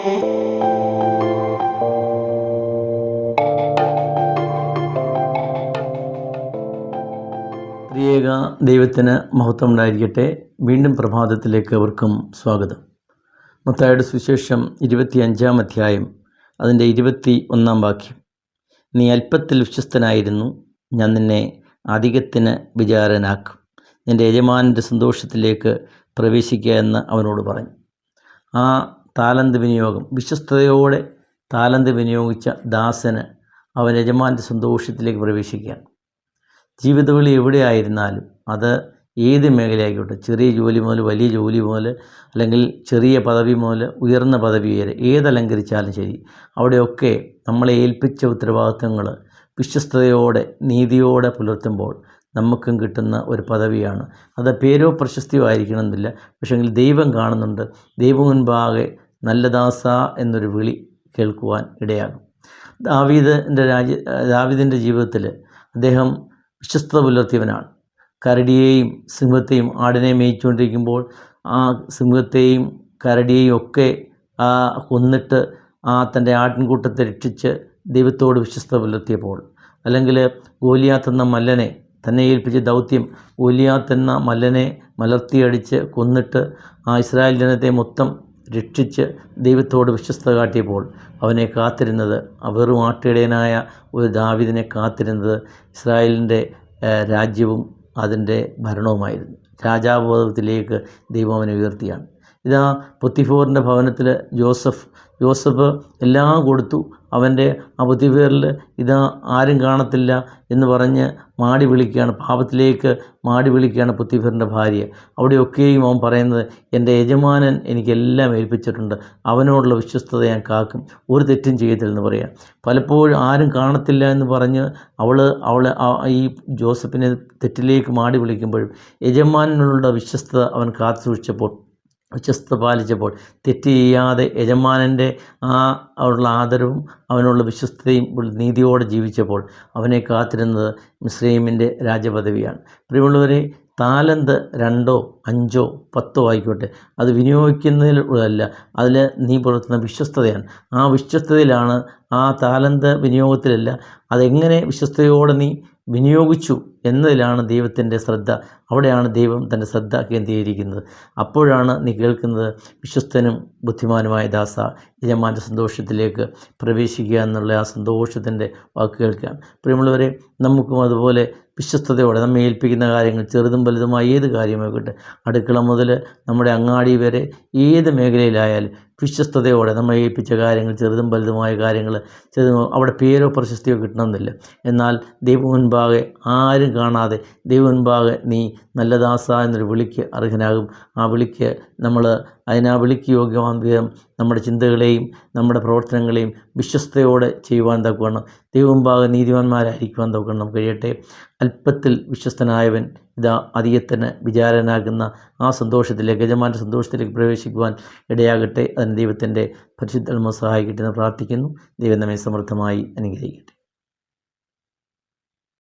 ത്രിയേക ദൈവത്തിന് മഹത്വം ഉണ്ടായിരിക്കട്ടെ വീണ്ടും പ്രഭാതത്തിലേക്ക് അവർക്കും സ്വാഗതം. മത്തായുടെ സുവിശേഷം ഇരുപത്തിയഞ്ചാം അധ്യായം അതിന്റെ ഇരുപത്തി ഒന്നാം വാക്യം. നീ അല്പത്തിൽ വിശ്വസ്തനായിരുന്നു ഞാൻ നിന്നെ അധികത്തിന് വിചാരനാക്കും. നിന്റെ യജമാനന്റെ സന്തോഷത്തിലേക്ക് പ്രവേശിക്കുക എന്ന് അവനോട് പറഞ്ഞു. ആ താലന്ത് വിനിയോഗം. വിശ്വസ്തയോടെ താലന്ത് വിനിയോഗിച്ച ദാസന് അവൻ യജമാന്റെ സന്തോഷത്തിലേക്ക് പ്രവേശിക്കുകയാണ് ജീവിതവിളി എവിടെയായിരുന്നാലും അത് ഏത് മേഖലയായിക്കോട്ടെ ചെറിയ ജോലി മുതൽ വലിയ ജോലി മുതൽ അല്ലെങ്കിൽ ചെറിയ പദവി മുതൽ ഉയർന്ന പദവി വരെ ഏതലങ്കരിച്ചാലും ശരി അവിടെയൊക്കെ നമ്മളെ ഏൽപ്പിച്ച ഉത്തരവാദിത്തങ്ങൾ വിശ്വസ്തയോടെ നീതിയോടെ പുലർത്തുമ്പോൾ നമുക്കും കിട്ടുന്ന ഒരു പദവിയാണ്. അത് പേരോ പ്രശസ്തിയോ ആയിരിക്കണമെന്നില്ല. പക്ഷേങ്കിൽ ദൈവം കാണുന്നുണ്ട്. ദൈവം മുൻപാകെ നല്ല ദാസ എന്നൊരു വിളി കേൾക്കുവാൻ ഇടയാകും. ദാവീദിന്റെ രാജ്യ ദാവീദിന്റെ ജീവിതത്തിൽ അദ്ദേഹം വിശ്വസ്തത പുലർത്തിയവനാണ്. കരടിയെയും സിംഹത്തെയും ആടിനെ മേയിച്ചുകൊണ്ടിരിക്കുമ്പോൾ ആ സിംഹത്തെയും കരടിയെയും ഒക്കെ കൊന്നിട്ട് ആ തന്റെ ആട്ടിൻകൂട്ടത്തെ രക്ഷിച്ച് ദൈവത്തോട് വിശ്വസ്തത പുലർത്തിയപ്പോൾ അല്ലെങ്കിൽ ഗോലിയാത്ത് എന്ന മല്ലനെ തന്നെ ഏൽപ്പിച്ച ദൗത്യം ഗോലിയാത്ത് എന്ന മല്ലനെ മലർത്തിയടിച്ച് കൊന്നിട്ട് ആ ഇസ്രായേൽ ജനത്തെ മൊത്തം രക്ഷിച്ച് ദൈവത്തോട് വിശ്വസ്ത കാട്ടിയപ്പോൾ അവനെ കാത്തിരുന്നത് വെറും ആട്ടിടയനായ ഒരു ദാവിദിനെ കാത്തിരുന്നത് ഇസ്രായേലിന്റെ രാജ്യവും അതിന്റെ ഭരണവുമായിരുന്നു. രാജാബോധത്തിലേക്ക് ദൈവം അവനെ ഉയർത്തിയാണ്. ഇതാ പൊത്തിഫോറിന്റെ ഭവനത്തിൽ ജോസഫ് ജോസഫ് എല്ലാം കൊടുത്തു. അവന്റെ ആ പുത്തിഫേറിൽ ഇതാ ആരും കാണത്തില്ല എന്ന് പറഞ്ഞ് മാടി വിളിക്കുകയാണ്. പാപത്തിലേക്ക് മാടി വിളിക്കുകയാണ് പുത്തിഫറിന്റെ ഭാര്യ. അവിടെയൊക്കെയും അവൻ പറയുന്നത് എന്റെ യജമാനൻ എനിക്കെല്ലാം ഏൽപ്പിച്ചിട്ടുണ്ട്. അവനോടുള്ള വിശ്വസ്തത ഞാൻ കാക്കും. ഒരു തെറ്റും ചെയ്യത്തില്ലെന്ന് പറയാം. പലപ്പോഴും ആരും കാണത്തില്ല എന്ന് പറഞ്ഞ് അവൾ അവൾ ഈ ജോസഫിനെ തെറ്റിലേക്ക് മാടി വിളിക്കുമ്പോഴും യജമാനനുള്ള വിശ്വസ്തത അവൻ കാത്തു സൂക്ഷിച്ചപ്പോൾ വിശ്വസ്ത പാലിച്ചപ്പോൾ തെറ്റ് ചെയ്യാതെ യജമാനന്റെ ആ അവരുള്ള ആദരവും അവനുള്ള വിശ്വസ്തയും നീതിയോടെ ജീവിച്ചപ്പോൾ അവനെ കാത്തിരുന്നത് മിസ്രൈമിന്റെ രാജപദവിയാണ്. പ്രിയമുള്ളവരെ താലന്ത് രണ്ടോ അഞ്ചോ പത്തോ ആയിക്കോട്ടെ അത് വിനിയോഗിക്കുന്നതിലല്ല അതിൽ നീ പുലർത്തുന്ന വിശ്വസ്തതയാണ്. ആ വിശ്വസ്തതയിലാണ് ആ താലന്ത് വിനിയോഗത്തിലല്ല അതെങ്ങനെ വിശ്വസ്തയോടെ നീ വിനിയോഗിച്ചു എന്നതിലാണ് ദൈവത്തിന്റെ ശ്രദ്ധ. അവിടെയാണ് ദൈവം തന്റെ ശ്രദ്ധ കേന്ദ്രീകരിക്കുന്നത്. അപ്പോഴാണ് നീ കേൾക്കുന്നത് വിശ്വസ്തനും ബുദ്ധിമാനുമായ ദാസ. യജമാന്റെ സന്തോഷത്തിലേക്ക് പ്രവേശിക്കുക എന്നുള്ള ആ സന്തോഷത്തിന്റെ വാക്ക് കേൾക്കുകയാണ് പ്രിയമുള്ളവരെ നമുക്കും അതുപോലെ വിശ്വസ്തയോടെ നമ്മെ ഏൽപ്പിക്കുന്ന കാര്യങ്ങൾ ചെറുതും വലുതുമായ ഏത് കാര്യമായിക്കോട്ടെ. അടുക്കള മുതൽ നമ്മുടെ അങ്ങാടി വരെ ഏത് മേഖലയിലായാലും വിശ്വസ്തയോടെ നമ്മെ ഏൽപ്പിച്ച കാര്യങ്ങൾ ചെറുതും വലുതുമായ കാര്യങ്ങൾ ചെറുതും അവിടെ പേരോ പ്രശസ്തിയോ കിട്ടണമെന്നില്ല. എന്നാൽ ദൈവം മുൻപാകെ ആരും കാണാതെ ദൈവം മുൻപാകെ നീ നല്ല ദാസ എന്നൊരു വിളിക്ക് അർഹനാകും. ആ വിളിക്ക് നമ്മൾ അതിനാ വിളിക്ക് യോഗ്യമാം നമ്മുടെ ചിന്തകളെയും നമ്മുടെ പ്രവർത്തനങ്ങളെയും വിശ്വസ്തയോടെ ചെയ്യുവാൻ തക്കവണ്ണം ദൈവം മുൻപാകെ നീതിമാന്മാരായിരിക്കുവാൻ തക്കവണ്ണം കഴിയട്ടെ. അല്പത്തിൽ വിശ്വസ്തനായവൻ ഇതാ അധികത്തിന് വിചാരനാകുന്ന ആ സന്തോഷത്തിലേക്ക് യജമാന്റെ സന്തോഷത്തിലേക്ക് പ്രവേശിക്കുവാൻ ഇടയാകട്ടെ. അതിന് ദൈവത്തിന്റെ പരിശുദ്ധ സഹായിക്കട്ടെ എന്ന് പ്രാർത്ഥിക്കുന്നു. ദൈവം നമ്മെ സമൃദ്ധമായി അനുഗ്രഹിക്കട്ടെ.